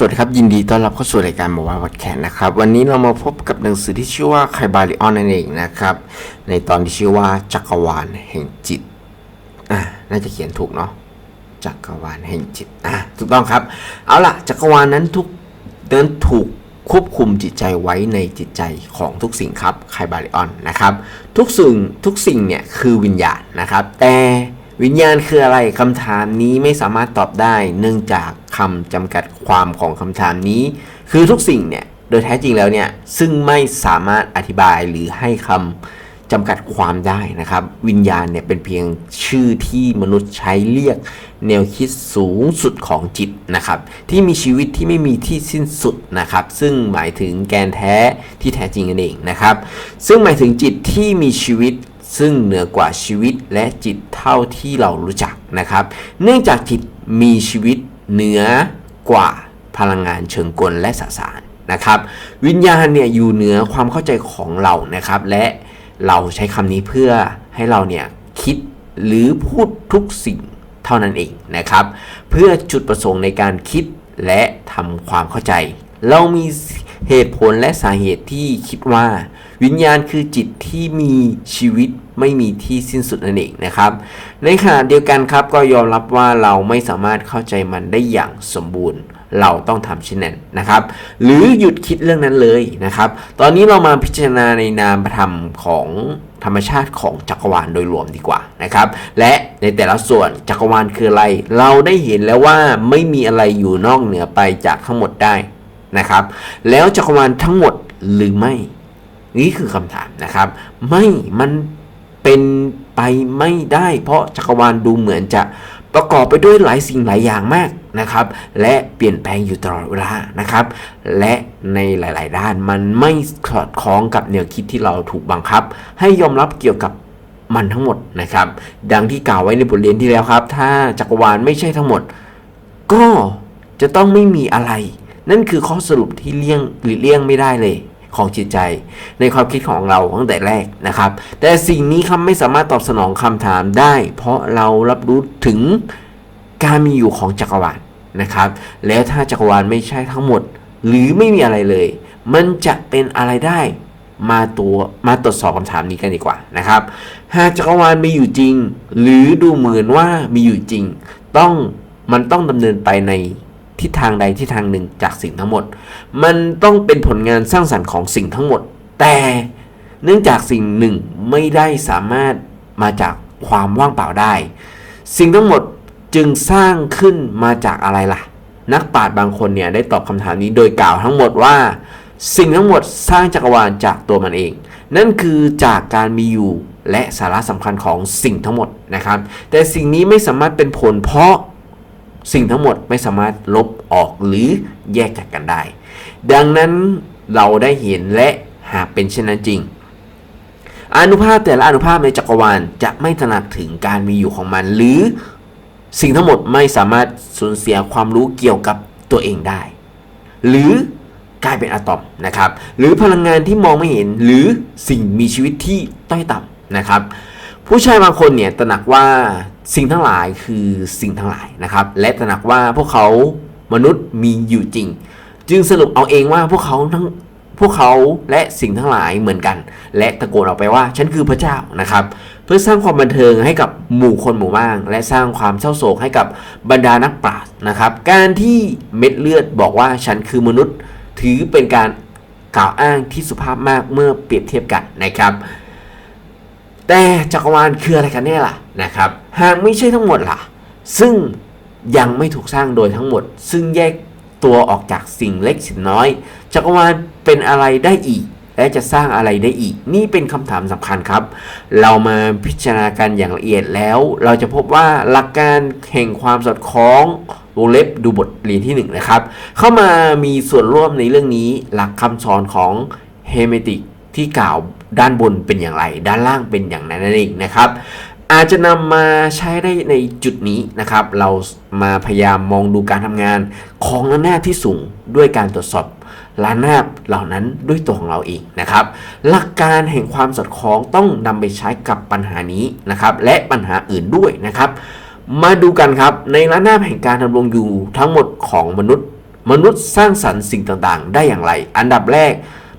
สวัสดีครับยินดีต้อนรับเข้าสู่รายการหมอว่าวัดแขนนะครับวันนี้เรามาพบกับหนังสือที่ชื่อว่าไคบาริออนนั่นเองนะครับ ในตอนที่ชื่อว่าจักรวาลแห่งจิตอ่าน่าจะเขียนถูกเนาะจักรวาลแห่งจิตอะถูกต้องครับ เอาล่ะจักรวาลนั้นทุกเดินถูกควบคุมจิตใจไว้ในจิตใจของทุกสิ่งครับไคบาริออนนะครับ ทุกสิ่งทุกสิ่งเนี่ยคือวิญญาณนะครับ แต่วิญญาณคืออะไรคำถามนี้ไม่สามารถตอบได้เนื่องจาก คำจำกัดความของคำถามนี้ คือทุกสิ่งเนี่ยโดยแท้จริงแล้วเนี่ยซึ่งไม่สามารถอธิบายหรือให้คำจำกัดความได้นะครับ วิญญาณเนี่ยเป็นเพียงชื่อที่มนุษย์ใช้เรียกแนวคิดสูงสุดของจิตนะครับ ที่มีชีวิตที่ไม่มีที่สิ้นสุดนะครับ ซึ่งหมายถึงแกนแท้ที่แท้จริงนั่นเองนะครับ ซึ่งหมายถึงจิตที่มีชีวิตซึ่งเหนือกว่าชีวิตและจิตเท่าที่เรารู้จักนะครับ เนื่องจากจิตมีชีวิต เหนือกว่าพลังงานเชิงกลและสสารนะครับวิญญาณเนี่ยอยู่เหนือความเข้าใจของเรานะครับและเราใช้คำนี้เพื่อให้เราเนี่ยคิดหรือพูดทุกสิ่งเท่านั้นเองนะครับ เพื่อจุดประสงค์ในการคิดและทำความเข้าใจ เรามีเหตุผลและสาเหตุที่คิดว่า วิญญาณคือจิตที่มีชีวิตไม่มีที่สิ้นสุดนั่นเองนะครับ ในขณะเดียวกันครับก็ยอมรับว่าเราไม่สามารถเข้าใจมันได้อย่างสมบูรณ์ เราต้องทำเช่นนั้นนะครับ หรือหยุดคิดเรื่องนั้นเลยนะครับ ตอนนี้เรามาพิจารณาในนามธรรมของธรรมชาติของจักรวาลโดยรวมดีกว่านะครับ และในแต่ละส่วนจักรวาลคืออะไร เราได้เห็นแล้วว่าไม่มีอะไรอยู่นอกเหนือไปจากทั้งหมดได้ นะครับ แล้วจักรวาลทั้งหมดหรือไม่ นี่คือคำถามนะครับ ไม่มันเป็นไปไม่ได้ เพราะจักรวาลดูเหมือนจะประกอบไปด้วยหลายสิ่งหลายอย่างมากนะครับ และเปลี่ยนแปลงอยู่ตลอดเวลานะครับ และในหลาย ๆ ด้านมันไม่สอดคล้องกับแนวคิดที่เราถูกบังคับ ให้ยอมรับเกี่ยวกับมันทั้งหมดนะครับ ดังที่กล่าวไว้ในบทเรียนที่แล้วครับ ถ้าจักรวาลไม่ใช่ทั้งหมด ก็จะต้องไม่มีอะไร นั่นคือข้อสรุปที่เลี่ยงหรือเลี่ยงไม่ได้เลยของจิตใจในความคิดของเราตั้งแต่แรกนะครับ แต่สิ่งนี้ครับไม่สามารถตอบสนองคำถามได้ เพราะเรารับรู้ถึงการมีอยู่ของจักรวาลนะครับ แล้วถ้าจักรวาลไม่ใช่ทั้งหมด หรือไม่มีอะไรเลย มันจะเป็นอะไรได้มาตัวมาตรวจสอบคำถามนี้กันดีกว่านะครับ หากจักรวาลมีอยู่จริง หรือดูเหมือนว่ามีอยู่จริง ต้องมันต้องดำเนินไปใน ทิศทางใดทิศทางหนึ่งจากสิ่งทั้งหมด มันต้องเป็นผลงานสร้างสรรค์ของสิ่งทั้งหมด แต่เนื่องจากสิ่งหนึ่งไม่ได้สามารถมาจากความว่างเปล่าได้ สิ่งทั้งหมดจึงสร้างขึ้นมาจากอะไรล่ะ นักปราชญ์บางคนเนี่ยได้ตอบคำถามนี้โดยกล่าวทั้งหมดว่า สิ่งทั้งหมดสร้างจักรวาลจากตัวมันเอง นั่นคือจากการมีอยู่และสาระสำคัญของสิ่งทั้งหมดนะครับ แต่สิ่งนี้ไม่สามารถเป็นผลเพราะ สิ่งทั้งหมดไม่สามารถลบออกหรือแยกจากกันได้ ดังนั้นเราได้เห็นและหากเป็นเช่นนั้นจริง อนุภาคแต่ละอนุภาคในจักรวาลจะไม่ตระหนักถึงการมีอยู่ของมัน หรือสิ่งทั้งหมดไม่สามารถสูญเสียความรู้เกี่ยวกับตัวเองได้ หรือกลายเป็นอะตอมนะครับ หรือพลังงานที่มองไม่เห็นหรือสิ่งมีชีวิตที่ต้อยต่ำนะครับ ผู้ชายบางคนเนี่ยตระหนักว่าสิ่งทั้งหลายคือสิ่งทั้งหลายนะครับ และตระหนักว่าพวกเขามนุษย์มีอยู่จริง จึงสรุปเอาเองว่าพวกเขาทั้งพวกเขาและสิ่งทั้งหลายเหมือนกัน และตะโกนออกไปว่าฉันคือพระเจ้านะครับ เพื่อสร้างความบันเทิงให้กับหมู่คนหมู่มาก และสร้างความเศร้าโศกให้กับบรรดานักปราชญ์นะครับ การที่เม็ดเลือดบอกว่าฉันคือมนุษย์ ถือเป็นการกล่าวอ้างที่สุภาพมากเมื่อเปรียบเทียบกันนะครับ แต่จักรวาลคืออะไรกันแน่ล่ะนะครับหากไม่ใช่ทั้งหมดล่ะ ซึ่งยังไม่ถูกสร้างโดยทั้งหมด ซึ่งแยกตัวออกจากสิ่งเล็กสิ่งน้อย จักรวาลเป็นอะไรได้อีก และจะสร้างอะไรได้อีก นี่เป็นคำถามสำคัญครับ เรามาพิจารณากันอย่างละเอียดแล้ว เราจะพบว่าหลักการแห่งความสอดคล้องวงเล็บดูบทเรียนที่ 1นงนะครับ เข้ามามีส่วนร่วมในเรื่องนี้หลักคำสอนของเฮเมติกที่กล่าว ด้านบนเป็นอย่างไร ด้านล่างเป็นอย่างนั้นนั่นเองนะครับอาจจะนำมาใช้ได้ในจุดนี้นะครับ เรามาพยายามมองดูการทำงานของระนาบที่สูงด้วยการตรวจสอบระนาบเหล่านั้นด้วยตัวของเราเองนะครับ หลักการแห่งความสอดคล้องต้องนำไปใช้กับปัญหานี้นะครับ และปัญหาอื่นด้วยนะครับ มาดูกันครับในระนาบแห่งการดำรงอยู่ทั้งหมดของมนุษย์ มนุษย์สร้างสรรค์สิ่งต่างๆ ได้อย่างไร อันดับแรก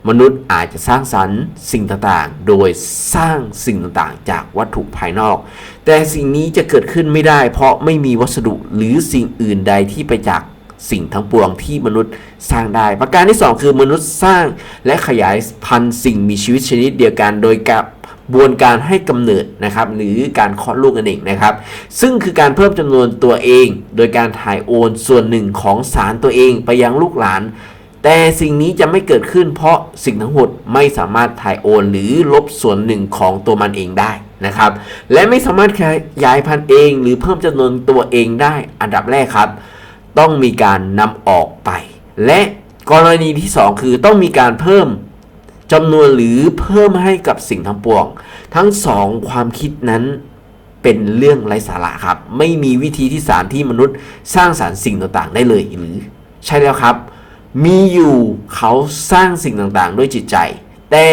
มนุษย์อาจจะสร้างสรรค์สิ่งต่างๆ โดยสร้างสิ่งต่างๆ จากวัตถุภายนอก แต่สิ่งนี้จะเกิดขึ้นไม่ได้ เพราะไม่มีวัสดุหรือสิ่งอื่นใดที่ไปจากสิ่งทั้งปวงที่มนุษย์สร้างได้ ประการที่ 2 คือมนุษย์สร้างและขยายพันธุ์สิ่งมีชีวิตชนิดเดียวกัน โดยกับกรบวนการให้กำเนิดนะครับ หรือการคลอดลูกนั่นเองนะครับ ซึ่งคือการเพิ่มจำนวนตัวเอง โดยการถ่ายโอนส่วนหนึ่งของสารตัวเองไปยังลูกหลาน แต่สิ่งนี้จะไม่เกิดขึ้นเพราะสิ่งทั้งหมดไม่สามารถถ่ายโอนหรือลบส่วนหนึ่งของตัวมันเองได้นะครับ และไม่สามารถขยายพันธุ์เอง หรือเพิ่มจำนวนตัวเองได้อันดับแรกครับ ต้องมีการนำออกไป และกรณีที่ 2 คือต้องมีการเพิ่มจำนวนหรือเพิ่มให้กับสิ่งทั้งปวง ทั้งสองความคิดนั้นเป็นเรื่องไร้สาระครับ ไม่มีวิธีที่สามที่มนุษย์สร้างสารรค์สิ่งต่างๆ ได้เลยหรือ ใช่แล้วครับ มีอยู่เขาสร้างสิ่งต่างๆ ด้วยจิตใจ แต่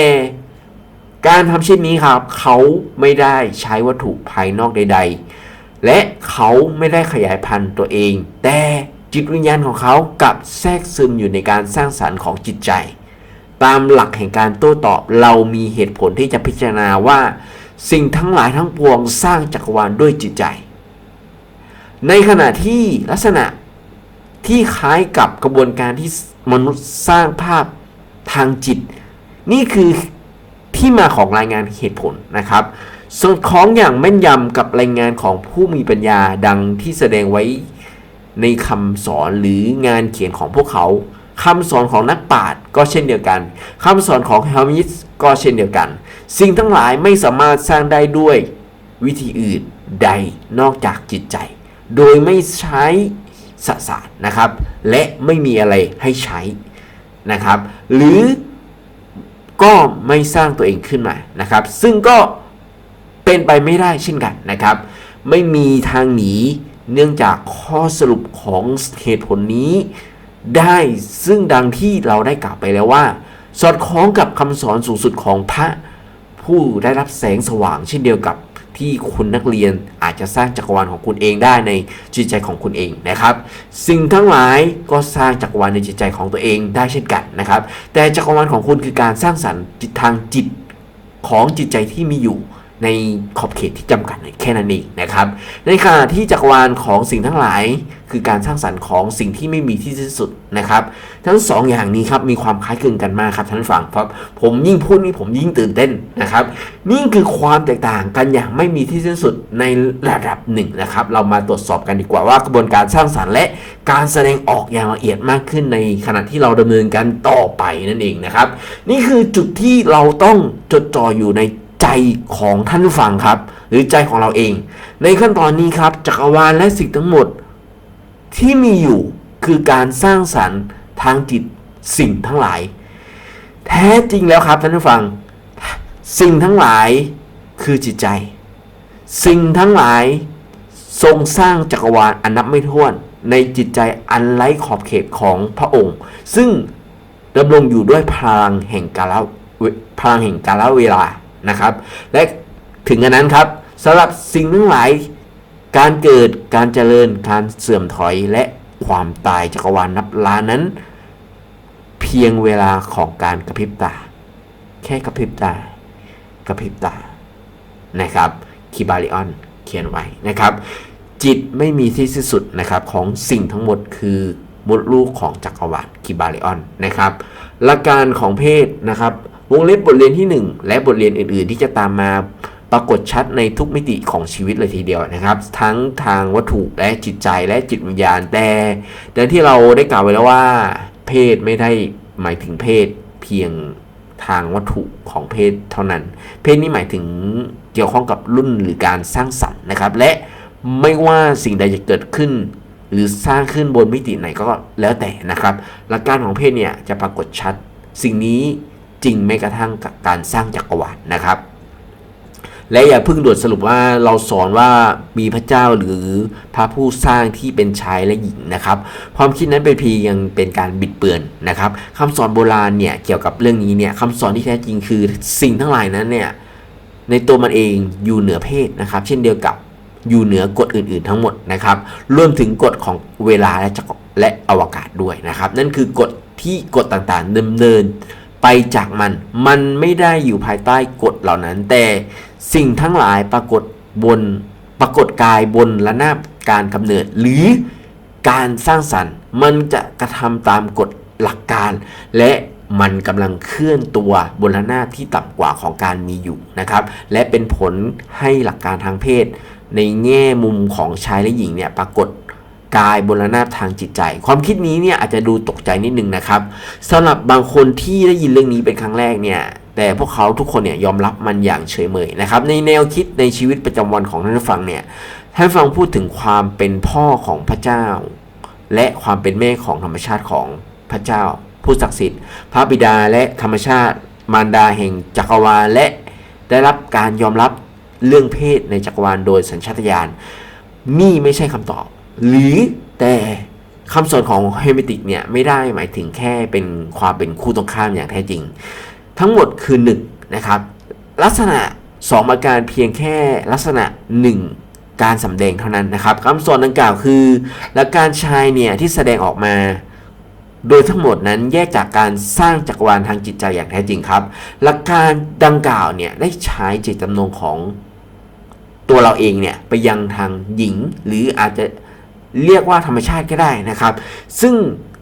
การทำเช่นนี้ครับ เขาไม่ได้ใช้วัตถุภายนอกใด ๆ และเขาไม่ได้ขยายพันธุ์ตัวเอง แต่จิตวิญญาณของเขากับแทรกซึมอยู่ในการสร้างสารรค์ของจิตใจ ตามหลักแห่งการโต้ตอบเรามีเหตุผลที่จะพิจารณาว่า สิ่งทั้งหลายทั้งปวงสร้างจักรวาลด้วยจิตใจ ในขณะที่ลักษณะ ที่คล้ายกับกระบวนการที่มนุษย์สร้างภาพทางจิต นี่คือที่มาของรายงานเหตุผลนะครับสอดคล้องอย่างแม่นยำกับรายงานของผู้มีปัญญาดังที่แสดงไว้ในคำสอนหรืองานเขียนของพวกเขาคำสอนของนักปราชญ์ก็เช่นเดียวกันคำสอนของเฮลมิสก็เช่นเดียวกัน สิ่งทั้งหลายไม่สามารถสร้างได้ด้วยวิธีอื่นใดนอกจากจิตใจ โดยไม่ใช้ สสารนะครับ และไม่มีอะไรให้ใช้นะครับ หรือก็ไม่สร้างตัวเองขึ้นมานะครับ ซึ่งก็เป็นไปไม่ได้เช่นกันนะครับ ไม่มีทางหนีเนื่องจากข้อสรุปของเหตุผลนี้ ได้ซึ่งดังที่เราได้กล่าวไปแล้วว่า สอดคล้องกับคำสอนสูงสุดของพระผู้ได้รับแสงสว่างเช่นเดียวกับ ที่คุณนักเรียนอาจจะสร้างจักรวาลของคุณเองได้ในจิตใจของคุณเองนะครับ สิ่งทั้งหลายก็สร้างจักรวาลในจิตใจของตัวเองได้เช่นกันนะครับ แต่จักรวาลของคุณคือการสร้างสรรค์ทางจิตของจิตใจที่มีอยู่ ในขอบเขตที่จำกัดแค่นั้นเองนะครับ ในขณะที่จักรวาลของสิ่งทั้งหลาย คือการสร้างสรรค์ของสิ่งที่ไม่มีที่สิ้นสุดนะครับ ทั้งสองอย่างนี้ครับมีความคล้ายคลึงกันมากครับท่านฟังเพราะผมยิ่งพูดนี่ผมยิ่งตื่นเต้นนะครับ นี่คือความแตกต่างกันอย่างไม่มีที่สิ้นสุดในระดับหนึ่งนะครับ เรามาตรวจสอบกันดีกว่าว่ากระบวนการสร้างสรรค์และการแสดงออกอย่างละเอียดมากขึ้นในขณะที่เราดำเนินการต่อไปนั่นเองนะครับ นี่คือจุดที่เราต้องจดจ่ออยู่ใน ใจของท่านผู้ฟังครับ หรือใจของเราเอง ในขั้นตอนนี้ครับจักรวาลและสิ่งทั้งหมด ที่มีอยู่คือการสร้างสรรค์ทางจิตสิ่งทั้งหลาย แท้จริงแล้วครับท่านผู้ฟัง สิ่งทั้งหลายคือจิตใจ สิ่งทั้งหลายทรงสร้างจักรวาลอันนับไม่ถ้วน ในจิตใจอันไร้ขอบเขตของพระองค์ ซึ่งดำรงอยู่ด้วยพลังแห่งกาลพลังแห่งกาลเวลา นะครับ และถึงอันนั้นครับสำหรับสิ่งทั้งหลายการเกิดการเจริญการเสื่อมถอยและความตายจักรวาลนับล้านนั้น เพียงเวลาของการกระพริบตา แค่กระพริบตากระพริบตานะครับคิบาริออนเขียนไว้นะครับ จิตไม่มีที่สิ้นสุดนะครับของสิ่งทั้งหมดคือมดลูกของจักรวาลคิบาริออนนะครับหลักการของเพศนะครับ วงเล็บบทเรียนที่ 1 และบทเรียนอื่น ๆ ที่จะตามมาปรากฏชัดในทุกมิติของชีวิตเลยทีเดียวนะครับ ทั้งทางวัตถุและจิตใจและจิตวิญญาณแต่แต่ที่เราได้กล่าวไว้แล้วว่า เพศไม่ได้หมายถึงเพศเพียงทางวัตถุของเพศเท่านั้น เพศนี้หมายถึงเกี่ยวข้องกับรุ่นหรือการสร้างสรรค์นะครับ และไม่ว่าสิ่งใดจะเกิดขึ้น หรือสร้างขึ้นบนมิติไหนก็แล้วแต่นะครับ หลักการของเพศเนี่ยจะปรากฏชัด สิ่งนี้ จริงแม้กระทั่งกับการสร้างจักรวาลนะครับ และอย่าเพิ่งด่วนสรุปว่าเราสอนว่ามีพระเจ้าหรือพระผู้สร้างที่เป็นชายและหญิงนะครับ ความคิดนั้นเป็นเพียงเป็นการบิดเบือนนะครับคำสอนโบราณเนี่ยเกี่ยวกับเรื่องนี้เนี่ยคำสอนที่แท้จริงคือสิ่งทั้งหลายนั้นเนี่ยในตัวมันเองอยู่เหนือเพศนะครับ เช่นเดียวกับอยู่เหนือกฎอื่นๆทั้งหมดนะครับรวมถึงกฎของเวลาและจักรและอวกาศด้วยนะครับ นั่นคือกฎที่กฎต่างๆดำเนิน ไปจากมัน มันไม่ได้อยู่ภายใต้กฎเหล่านั้น แต่สิ่งทั้งหลายปรากฏบนปรากฏกายบนระนาบการกำเนิด หรือการสร้างสรรค์ มันจะกระทำตามกฎหลักการ และมันกำลังเคลื่อนตัวบนระนาบที่ต่ำกว่าของการมีอยู่นะครับ และเป็นผลให้หลักการทางเพศ ในแง่มุมของชายและหญิงเนี่ยปรากฏ กายบนระนาบทางจิตใจ ความคิดนี้เนี่ยอาจจะดูตกใจนิดนึงนะครับสำหรับบางคนที่ได้ยินเรื่องนี้เป็นครั้งแรกเนี่ยแต่พวกเขาทุกคนเนี่ยยอมรับมันอย่างเฉยเมยนะครับในแนวคิดในชีวิตประจำวันของท่านฟังเนี่ยท่านฟังพูดถึงความเป็นพ่อของพระเจ้า และความเป็นแม่ของธรรมชาติของพระเจ้า ผู้ศักดิ์สิทธิ์ พระบิดาและธรรมชาติ มารดาแห่งจักรวาลและได้รับการยอมรับเรื่องเพศในจักรวาลโดยสัญชาตญาณนี่ไม่ใช่คำตอบ หรือแต่คำสอนของเฮมิติกเนี่ยไม่ได้หมายถึงแค่เป็นความเป็นคู่ตรงข้ามอย่างแท้จริง ทั้งหมดคือ1นนะครับลักษณะ2อาการเพียงแค่ลักษณะ 1 การสำแดงเท่านั้นนะครับคำสอนดังกล่าวคือหลักการชายเนี่ยที่แสดงออกมา โดยทั้งหมดนั้นแยกจากการสร้างจักรวาลทางจิตใจอย่างแท้จริงครับ หลักการดังกล่าวเนี่ยได้ใช้เจตจำนงของตัวเราเองเนี่ยไปยังทางหญิงหรืออาจจะ เรียกว่าธรรมชาติก็ได้นะครับ ซึ่ง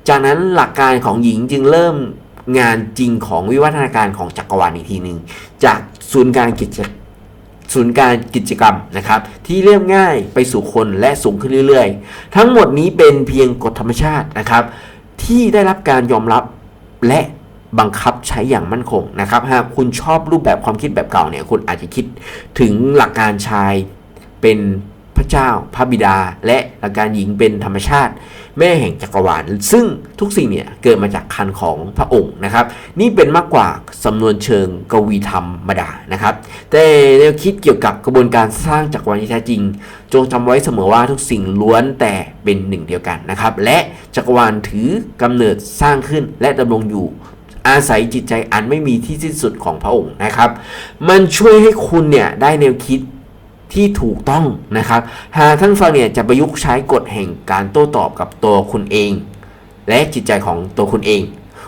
จากนั้นหลักการของหญิงจึงเริ่มงานจริงของวิวัฒนาการของจักรวาลอีกทีหนึ่งจากศูนย์การกิจศูนย์การกิจกรรมนะครับ ที่เรียบง่ายไปสู่คนและสูงขึ้นเรื่อยๆ ทั้งหมดนี้เป็นเพียงกฎธรรมชาตินะครับ ที่ได้รับการยอมรับและบังคับใช้อย่างมั่นคงนะครับ หากคุณชอบรูปแบบความคิดแบบเก่าเนี่ยคุณอาจจะคิดถึงหลักการชายเป็น พระเจ้า พระบิดา และหลักการหญิงเป็นธรรมชาติ แม่แห่งจักรวาล ซึ่งทุกสิ่งเนี่ยเกิดมาจากคันของพระองค์นะครับ นี่เป็นมากกว่าสำนวนเชิงกวีธรรมดานะครับ แต่แนวคิดเกี่ยวกับกระบวนการสร้างจักรวาลที่แท้จริง จงจำไว้เสมอว่าทุกสิ่งล้วนแต่เป็นหนึ่งเดียวกันนะครับ และจักรวาลถือกำเนิดสร้างขึ้นและดำรงอยู่อาศัยจิตใจอันไม่มีที่สิ้นสุดของพระองค์นะครับ มันช่วยให้คุณเนี่ยได้แนวคิด ที่ถูกต้องนะครับ หากท่านฟังเนี่ยจะประยุกต์ใช้กฎแห่งการโต้ตอบกับตัวคุณเอง และจิตใจของตัวคุณเอง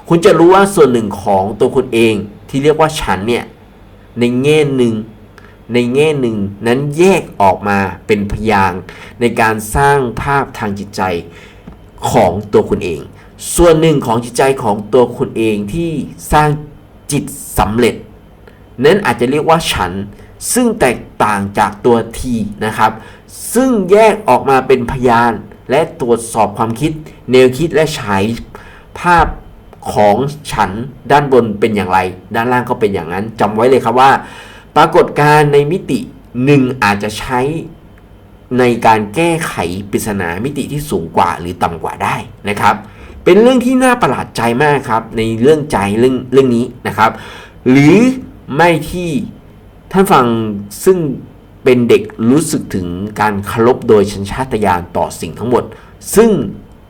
คุณจะรู้ว่าส่วนหนึ่งของตัวคุณเองที่เรียกว่าฉันเนี่ยในแง่หนึ่งในแง่หนึ่งนั้นแยกออกมาเป็นพยางในการสร้างภาพทางจิตใจของตัวคุณเอง ส่วนหนึ่งของจิตใจของตัวคุณเองที่สร้างจิตสำเร็จ นั้นอาจจะเรียกว่าฉัน ซึ่งแตกต่างจากตัวทีนะครับ ซึ่งแยกออกมาเป็นพยาน และตรวจสอบความคิด แนวคิดและฉายภาพของฉันด้านบนเป็นอย่างไร ด้านล่างก็เป็นอย่างนั้นจำไว้เลยครับว่า ปรากฏการณ์ในมิติหนึ่งอาจจะใช้ในการแก้ไขปริศนามิติที่สูงกว่าหรือต่ำกว่าได้นะครับ เป็นเรื่องที่น่าประหลาดใจมากครับ ในเรื่องใจเรื่องเรื่องนี้นะครับ หรือไม่ที่ ท่านฟังซึ่งเป็นเด็กรู้สึกถึงการเคารพโดยชัญชาตญาณต่อสิ่งทั้งหมด ซึ่ง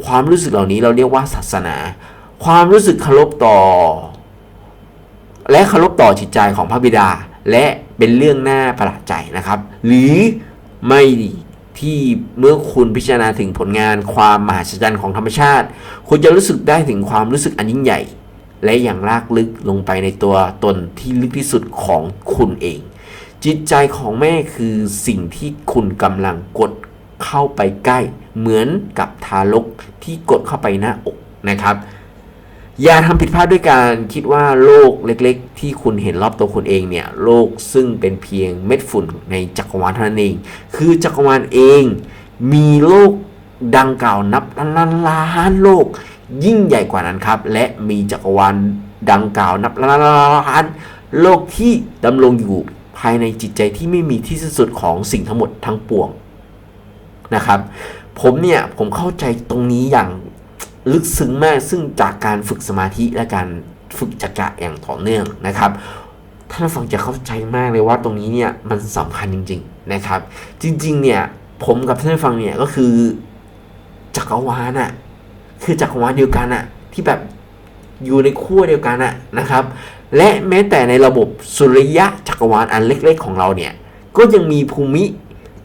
ความรู้สึกเหล่านี้เราเรียกว่าศาสนา ความรู้สึกเคารพต่อ และเคารพต่อจิตใจของพระบิดา และเป็นเรื่องน่าประหลาดใจนะครับ หรือไม่ที่เมื่อคุณพิจารณาถึงผลงานความมหัศจรรย์ของธรรมชาติ คุณจะรู้สึกได้ถึงความรู้สึกอันยิ่งใหญ่ และอย่างลากลึกลงไปในตัวตนที่ลึกที่สุดของคุณเอง จิตใจของแม่คือสิ่งที่คุณกำลังกดเข้าไปใกล้ เหมือนกับทารกที่กดเข้าไปหน้าอกนะครับ อย่าทำผิดพลาดด้วยการคิดว่าโลกเล็กๆ ที่คุณเห็นรอบตัวคุณเองเนี่ยโลกซึ่งเป็นเพียงเม็ดฝุ่นในจักรวาลเท่านั้นเอง คือจักรวาลเอง มีโลกดังกล่าวนับล้านล้านโลก ยิ่งใหญ่กว่านั้นครับ และมีจักรวาลดังกล่าวนับล้านล้านโลกที่ดำรงอยู่ภายในจิตใจที่ไม่มีที่สุดของสิ่งทั้งหมดทั้งปวงนะครับ ผมเนี่ยผมเข้าใจตรงนี้อย่างลึกซึ้งมากซึ่งจากการฝึกสมาธิและการฝึกจักระอย่างต่อเนื่องนะครับท่านฟังจะเข้าใจมากเลยว่าตรงนี้เนี่ยมันสำคัญจริง ๆนะครับ จริง ๆ เนี่ยผมกับท่านฟังเนี่ยก็คือจักรวาลอะ คือจักรวาลเดียวกันอะที่แบบอยู่ในขั้วเดียวกันอะนะครับ และแม้แต่ในระบบสุริยะจักรวาลอันเล็ก ๆ ของเราเนี่ย ก็ยังมีภูมิ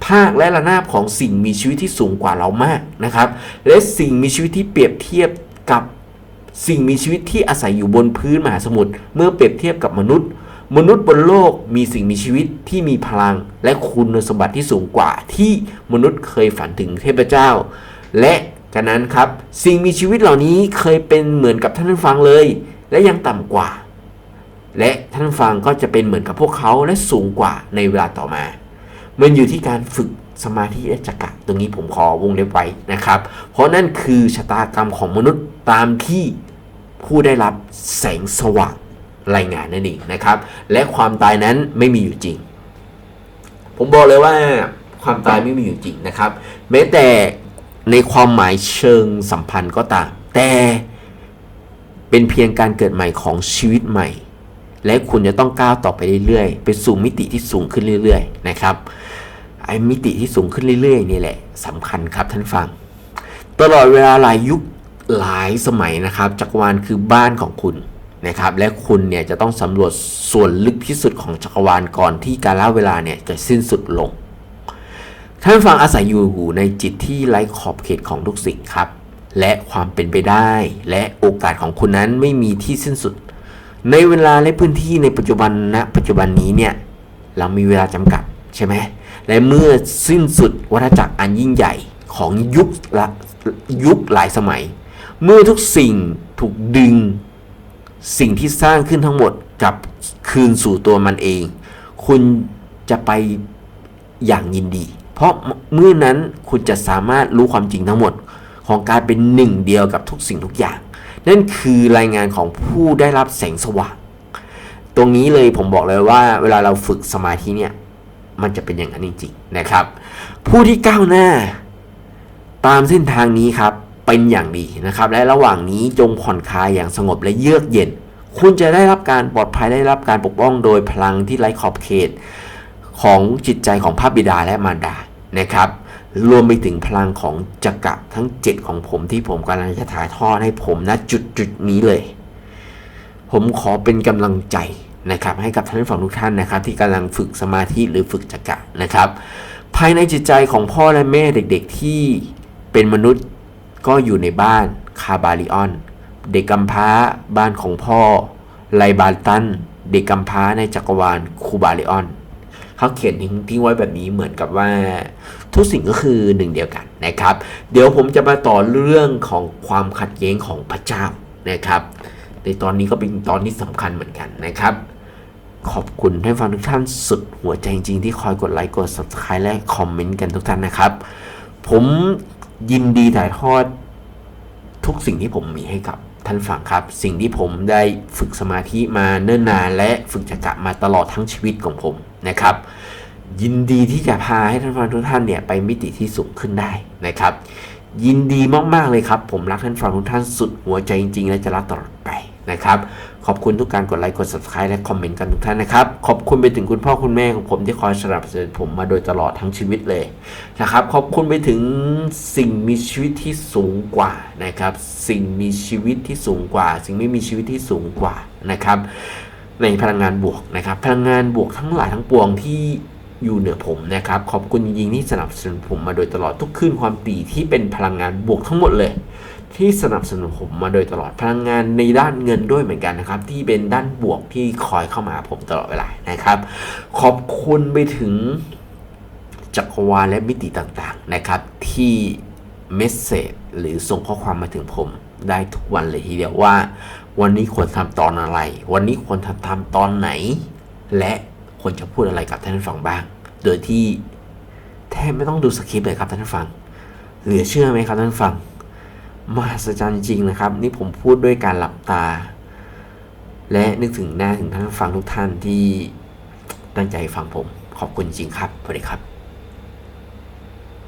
ภาคและระนาบของสิ่งมีชีวิตที่สูงกว่าเรามากนะครับ และสิ่งมีชีวิตที่เปรียบเทียบกับสิ่งมีชีวิตที่อาศัยอยู่บนพื้นมหาสมุทรเมื่อเปรียบเทียบกับมนุษย์ มนุษย์บนโลกมีสิ่งมีชีวิตที่มีพลัง และคุณสมบัติที่สูงกว่าที่มนุษย์เคยฝันถึงเทพเจ้า และ กันนั้นครับ สิ่งมีชีวิตเหล่านี้เคยเป็นเหมือนกับท่านผู้ฟังเลย และยังต่ำกว่า และท่านฟังก็จะเป็นเหมือนกับพวกเขาและสูงกว่าในเวลาต่อมา มันอยู่ที่การฝึกสมาธิและจักระตรงนี้ผมขอวงเล็บไว้นะครับ เพราะนั่นคือชะตากรรมของมนุษย์ตามที่ผู้ได้รับแสงสว่างรายงานนั่นเองนะครับ และความตายนั้นไม่มีอยู่จริง ผมบอกเลยว่าความตายไม่มีอยู่จริงนะครับ แม้แต่ ในความหมายเชิงสัมพันธ์ก็ตาม แต่เป็นเพียงการเกิดใหม่ของชีวิตใหม่ และคุณจะต้องก้าวต่อไปเรื่อยๆ ไปสู่มิติที่สูงขึ้นเรื่อยๆ นะครับ ไอ้มิติที่สูงขึ้นเรื่อยๆนี่แหละสำคัญครับท่านฟัง ตลอดเวลาหลายยุคหลายสมัยนะครับจักรวาลคือบ้านของคุณนะครับ และคุณเนี่ยจะต้องสำรวจส่วนลึกที่สุดของจักรวาลก่อนที่กาลเวลาเนี่ยจะสิ้นสุดลง ท่านฟังอาศัยอยู่ในจิตที่ไร้ขอบเขตของทุกสิ่งครับ และความเป็นไปได้ และโอกาสของคุณนั้นไม่มีที่สิ้นสุด ในเวลาและพื้นที่ในปัจจุบันณปัจจุบันนี้เนี่ยเรามีเวลาจำกัดใช่ไหมและเมื่อสิ้นสุดวัฏจักรอันยิ่งใหญ่ของยุคละยุคหลายสมัย เมื่อทุกสิ่งถูกดึง สิ่งที่สร้างขึ้นทั้งหมดกลับคืนสู่ตัวมันเอง คุณจะไปอย่างยินดี เพราะเมื่อนั้นคุณจะสามารถรู้ความจริงทั้งหมด ของการเป็นหนึ่งเดียวกับทุกสิ่งทุกอย่าง นั่นคือรายงานของผู้ได้รับแสงสว่าง ตรงนี้เลยผมบอกเลยว่าเวลาเราฝึกสมาธิเนี่ยมันจะเป็นอย่างนั้นจริงๆนะครับ ผู้ที่ก้าวหน้า ตามเส้นทางนี้ครับเป็นอย่างดีนะครับ และระหว่างนี้จงผ่อนคลายอย่างสงบและเยือกเย็น คุณจะได้รับการปลอดภัยได้รับการปกป้องโดยพลังที่ไร้ขอบเขต ของจิตใจของพระบิดาและมารดา นะครับ รวมไปถึงพลังของจักระทั้ง 7 ของผมที่ผมกำลังจะถ่ายทอดให้ผมณจุดจุดนี้เลย ผมขอเป็นกำลังใจนะครับให้กับท่านผู้ฟังทุกท่านนะครับ ที่กำลังฝึกสมาธิหรือฝึกจักระนะครับ ภายในจิตใจของพ่อและแม่เด็กๆที่เป็นมนุษย์ก็อยู่ในบ้านคาบาลิออน เด็กกำพร้าบ้านของพ่อไลบาลตัน เด็กกำพร้าในจักรวาลคูบาลิออน เขาเขียนทิ้งทิ้งไว้แบบนี้เหมือนกับว่าทุกสิ่งก็คือหนึ่งเดียวกันนะครับ เดี๋ยวผมจะมาต่อเรื่องของความขัดแย้งของพระเจ้านะครับในตอนนี้ก็เป็นตอนที่สำคัญเหมือนกันนะครับ ขอบคุณท่านฟังทุกท่านสุดหัวใจจริงๆที่คอยกดไลค์กด subscribe และคอมเมนต์กันทุกท่านนะครับ ผมยินดีถ่ายทอดทุกสิ่งที่ผมมีให้กับท่านฟังครับ สิ่งที่ผมได้ฝึกสมาธิมาเนิ่นนาน และฝึกจักระมาตลอดทั้งชีวิตของผม นะครับ ยินดีที่จะพาให้ท่านฟังทุกท่านเนี่ยไปมิติที่สูงขึ้นได้นะครับ ยินดีมากๆเลยครับ ผมรักท่านฟังทุกท่านสุดหัวใจจริงๆ และจะรักตลอดไปนะครับขอบคุณทุกการกดไลค์กด subscribe และคอมเมนต์กันทุกท่านนะครับ ขอบคุณไปถึงคุณพ่อคุณแม่ของผมที่คอยสนับสนุนผมมาโดยตลอดทั้งชีวิตเลยนะครับ ขอบคุณไปถึงสิ่งมีชีวิตที่สูงกว่านะครับ สิ่งมีชีวิตที่สูงกว่า สิ่งไม่มีชีวิตที่สูงกว่านะครับ ในพลังงานบวกนะครับ พลังงานบวกทั้งหลายทั้งปวงที่อยู่เหนือผมนะครับ ขอบคุณจริงๆที่สนับสนุนผมมาโดยตลอดทุกคืนความตีที่เป็นพลังงานบวกทั้งหมดเลย ที่สนับสนุนผมมาโดยตลอดพลังงานในด้านเงินด้วยเหมือนกันนะครับ ที่เป็นด้านบวกที่คอยเข้ามาผมตลอดเวลานะครับ ขอบคุณไปถึงจักรวาลและมิติต่างๆนะครับ ที่เมสเซจหรือส่งข้อความมาถึงผมได้ทุกวันเลยทีเดียวว่า วันนี้ควรทำตอนอะไร วันนี้ควรทำทำตอนไหน และควรจะพูดอะไรกับท่านผู้ฟังบ้าง โดยที่แทบไม่ต้องดูสคริปต์เลยครับท่านผู้ฟัง เหลือเชื่อไหมครับท่านผู้ฟัง มหัศจรรย์จริงนะครับ นี่ผมพูดด้วยการหลับตา และนึกถึงหน้าถึงท่านผู้ฟังทุกท่านที่ตั้งใจฟังผม ขอบคุณจริงครับสวัสดีครับ